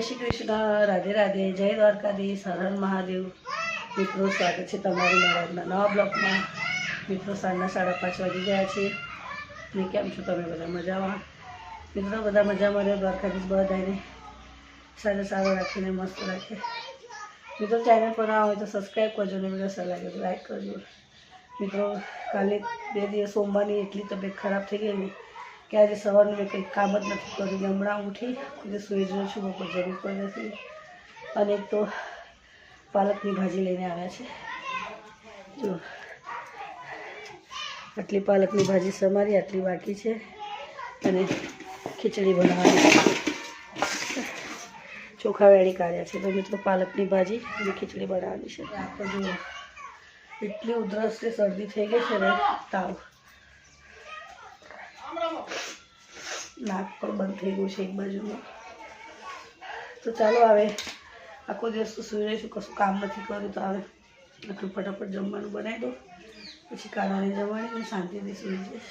શ્રી કૃષ્ણ, રાધે રાધે, જય દ્વારકાધીશ હરણ હર મહાદેવ. મિત્રો, સ્વાગત છે તમારું મારા નવા બ્લોકમાં મિત્રો, સાંજના સાડા પાંચ વાગી ગયા છે. ને કેમ છો તમે બધા મજામાં? મિત્રો, બધા મજામાં રહ્યો દ્વારકાધીશ બધાને સારા સારો રાખીને, મસ્ત રાખે. મિત્રો, ચેનલ પર ના હોય તો સબસ્ક્રાઈબ કરજો ને વીડિયો સારા લાગે તો લાઈક કરજો. મિત્રો, કાલે બે દિવસ સોમવારની એટલી તબિયત ખરાબ થઈ ગઈ ને કે આજે સવારનું મેં કંઈ કામ જ નથી કર્યું હમણાં ઉઠી એટલે સુઈ જઉં છું, બપોર જરૂર પડે નથી. અને તો પાલકની ભાજી લઈને આવ્યા છે. જો, આટલી પાલકની ભાજી સમારી, આટલી બાકી છે. અને ખીચડી બનાવવાની. ચોખા વેણી કાઢ્યા છે. તો મિત્રો પાલકની ભાજી અને ખીચડી બનાવવાની છે. આપણે એટલી ઉધરસ છે, શરદી થઈ ગઈ છે ને, તાવ. નાક પણ બંધ થઈ ગયું છે એક બાજુમાં. તો ચાલો હવે આખો દિવસ તો સુઈ રહીશું, કશું કામ નથી કર્યું તો હવે આટલું ફટાફટ જમવાનું બનાવી દો પછી કાઢવાની જમવાની શાંતિથી સુઈ જઈશ.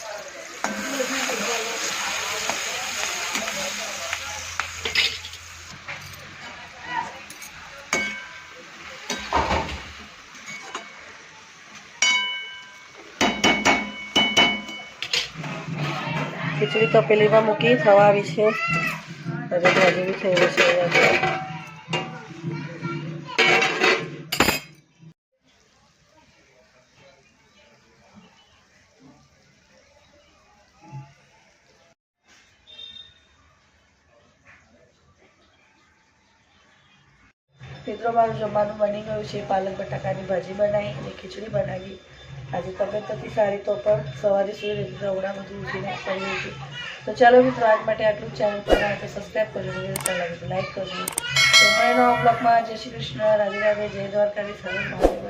ખીચડી તપેલીમાં મૂકી થવા આવી છે. હવે ભાજી બી થઈ છે મિત્રો, મારું જમવાનું બની ગયું છે. પાલક બટાકાની ભાજી બનાવી અને ખીચડી બનાવી. આજે તબિયત નથી સારી તો પણ સવારે સુઈ રવડા બધું ઉઠીને કરીએ છીએ તો ચાલો મિત્રો, આજ માટે આટલું ચેનલ પર તો સબસ્ક્રાઈબ કરજો, વીડિયો લાગે તો લાઈક કરજો. તો મળે નવા બ્લોગમાં જય શ્રી કૃષ્ણ. રાધે રાધે. જય દ્વારકાની સરળ મહાદેવ